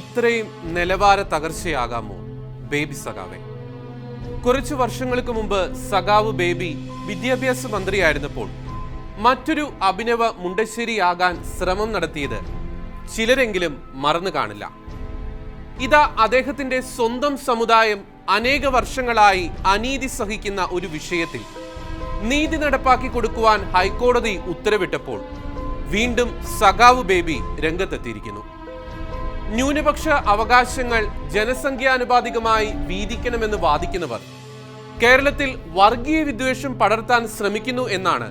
ഇത്രയും നിലവാര തകർച്ചയാകാമോ? ബേബി സഖാവെ. കുറച്ചു വർഷങ്ങൾക്ക് മുമ്പ് സഖാവ് ബേബി വിദ്യാഭ്യാസ മന്ത്രിയായിരുന്നപ്പോൾ മറ്റൊരു അഭിനവ മുണ്ടശ്ശേരിയാകാൻ ശ്രമം നടത്തിയത് ചിലരെങ്കിലും മറന്നു കാണില്ല. ഇതാ അദ്ദേഹത്തിന്റെ സ്വന്തം സമുദായം അനേക വർഷങ്ങളായി അനീതി സഹിക്കുന്ന ഒരു വിഷയത്തിൽ നീതി നടപ്പാക്കി കൊടുക്കുവാൻ ഹൈക്കോടതി ഉത്തരവിട്ടപ്പോൾ വീണ്ടും സഖാവ് ബേബി രംഗത്തെത്തിയിരിക്കുന്നു. ന്യൂനപക്ഷ അവകാശങ്ങൾ ജനസംഖ്യാനുപാതികമായി വീതിക്കണമെന്ന് വാദിക്കുന്നവർ. കേരളത്തിൽ വർഗീയ വിദ്വേഷം പടർത്താൻ ശ്രമിക്കുന്നു എന്നാണ്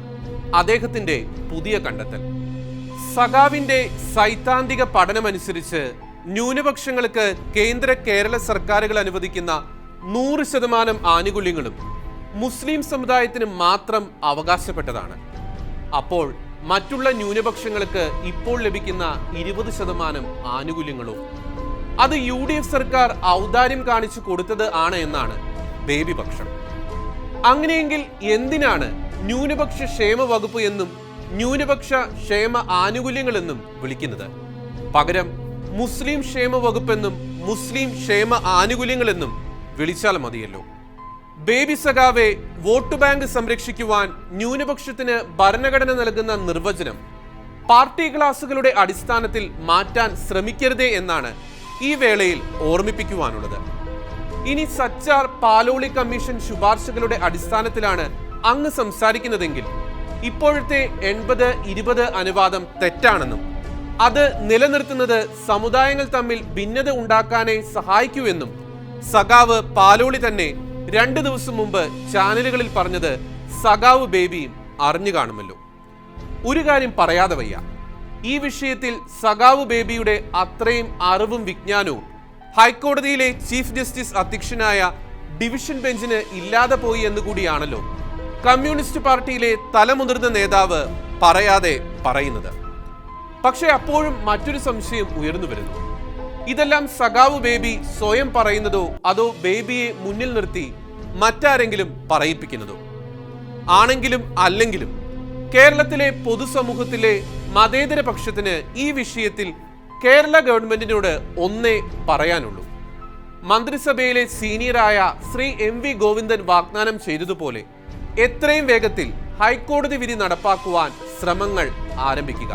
അദ്ദേഹത്തിന്റെ പുതിയ കണ്ടെത്തൽ. സഖാവിന്റെ സൈദ്ധാന്തിക പഠനമനുസരിച്ച് ന്യൂനപക്ഷങ്ങൾക്ക് കേന്ദ്ര കേരള സർക്കാരുകൾ അനുവദിക്കുന്ന നൂറ് ശതമാനം ആനുകൂല്യങ്ങളും മുസ്ലിം സമുദായത്തിന് മാത്രം അവകാശപ്പെട്ടതാണ്. അപ്പോൾ മറ്റുള്ള ന്യൂനപക്ഷങ്ങൾക്ക് ഇപ്പോൾ ലഭിക്കുന്ന ഇരുപത് ശതമാനം ആനുകൂല്യങ്ങളോ. അത് യു ഡി എഫ് സർക്കാർ ഔദാര്യം കാണിച്ചു കൊടുത്തത് ആണ് എന്നാണ് ബേബി അങ്ങനെയെങ്കിൽ എന്തിനാണ് ന്യൂനപക്ഷ ക്ഷേമ വകുപ്പ് എന്നും ന്യൂനപക്ഷ ക്ഷേമ ആനുകൂല്യങ്ങൾ എന്നും വിളിക്കുന്നത്? പകരം മുസ്ലിം ക്ഷേമ വകുപ്പെന്നും മുസ്ലിം ക്ഷേമ ആനുകൂല്യങ്ങളെന്നും വിളിച്ചാൽ മതിയല്ലോ. ബേബി സഖാവെ വോട്ട് ബാങ്ക് സംരക്ഷിക്കുവാൻ ന്യൂനപക്ഷത്തിന് ഭരണഘടന നൽകുന്ന നിർവചനം പാർട്ടി ക്ലാസുകളുടെ അടിസ്ഥാനത്തിൽ മാറ്റാൻ ശ്രമിക്കരുതേ എന്നാണ് ഈ വേളയിൽ ഓർമ്മിപ്പിക്കുവാനുള്ളത്. ഇനി സച്ചാർ പാലോളി കമ്മീഷൻ ശുപാർശകളുടെ അടിസ്ഥാനത്തിലാണ് അങ്ങ് സംസാരിക്കുന്നതെങ്കിൽ ഇപ്പോഴത്തെ എൺപത് ഇരുപത് അനുവാദം തെറ്റാണെന്നും അത് നിലനിർത്തുന്നത് സമുദായങ്ങൾ തമ്മിൽ ഭിന്നത ഉണ്ടാക്കാനേ സഹായിക്കൂ എന്നും സഖാവ് പാലോളി തന്നെ രണ്ടു ദിവസം മുമ്പ് ചാനലുകളിൽ പറഞ്ഞത് സഖാവ് ബേബിയും അറിഞ്ഞു കാണുമല്ലോ. ഒരു കാര്യം പറയാതെ വയ്യ. ഈ വിഷയത്തിൽ സഖാവ് ബേബിയുടെ അത്രയും അറിവും വിജ്ഞാനവും ഹൈക്കോടതിയിലെ ചീഫ് ജസ്റ്റിസ് അധ്യക്ഷനായ ഡിവിഷൻ ബെഞ്ചിന് ഇല്ലാതെ പോയി എന്ന് കൂടിയാണല്ലോ കമ്മ്യൂണിസ്റ്റ് പാർട്ടിയിലെ തലമുതിർന്ന നേതാവ് പറയാതെ പറയുന്നത്. പക്ഷേ അപ്പോഴും മറ്റൊരു സംശയം ഉയർന്നു വരുന്നു. ഇതെല്ലാം സഖാവ് ബേബി സ്വയം പറയുന്നതോ അതോ ബേബിയെ മുന്നിൽ നിർത്തി മറ്റാരെങ്കിലും പറയിപ്പിക്കുന്നതോ. ആണെങ്കിലും അല്ലെങ്കിലും കേരളത്തിലെ പൊതുസമൂഹത്തിലെ മതേതര പക്ഷത്തിന് ഈ വിഷയത്തിൽ കേരള ഗവൺമെന്റിനോട് ഒന്നേ പറയാനുള്ളൂ. മന്ത്രിസഭയിലെ സീനിയറായ ശ്രീ എം വി ഗോവിന്ദൻ വാഗ്ദാനം ചെയ്തതുപോലെ എത്രയും വേഗത്തിൽ ഹൈക്കോടതി വിധി നടപ്പാക്കുവാൻ ശ്രമങ്ങൾ ആരംഭിക്കുക.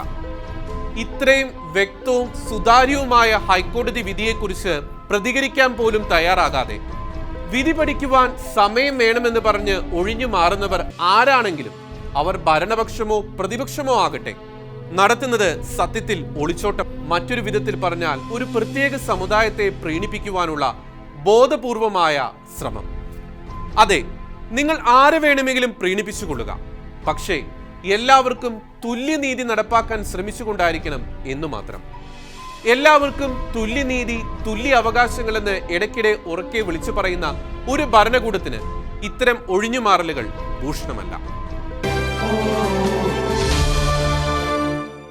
ഇത്രയും വ്യക്തവും സുതാര്യവുമായ ഹൈക്കോടതി വിധിയെക്കുറിച്ച് പ്രതികരിക്കാൻ പോലും തയ്യാറാകാതെ വിധി പഠിക്കുവാൻ സമയം വേണമെന്ന് പറഞ്ഞ് ഒഴിഞ്ഞു മാറുന്നവർ ആരാണെങ്കിലും അവർ ഭരണപക്ഷമോ പ്രതിപക്ഷമോ ആകട്ടെ. നടത്തുന്നത് സത്യത്തിൽ ഒളിച്ചോട്ടം. മറ്റൊരു വിധത്തിൽ പറഞ്ഞാൽ ഒരു പ്രത്യേക സമുദായത്തെ പ്രീണിപ്പിക്കുവാനുള്ള ബോധപൂർവമായ ശ്രമം. അതെ നിങ്ങൾ ആരെ വേണമെങ്കിലും പ്രീണിപ്പിച്ചുകൊള്ളുക പക്ഷേ എല്ലാവർക്കും തുല്യനീതി നടപ്പാക്കാൻ ശ്രമിച്ചുകൊണ്ടായിരിക്കണം എന്നു മാത്രം. എല്ലാവർക്കും തുല്യനീതി തുല്യ അവകാശങ്ങളെന്ന് ഇടയ്ക്കിടെ ഉറക്കെ വിളിച്ചു പറയുന്ന ഒരു ഭരണകൂടത്തിന് ഇത്തരം ഒഴിഞ്ഞുമാറലുകൾ ഭൂഷണമല്ല.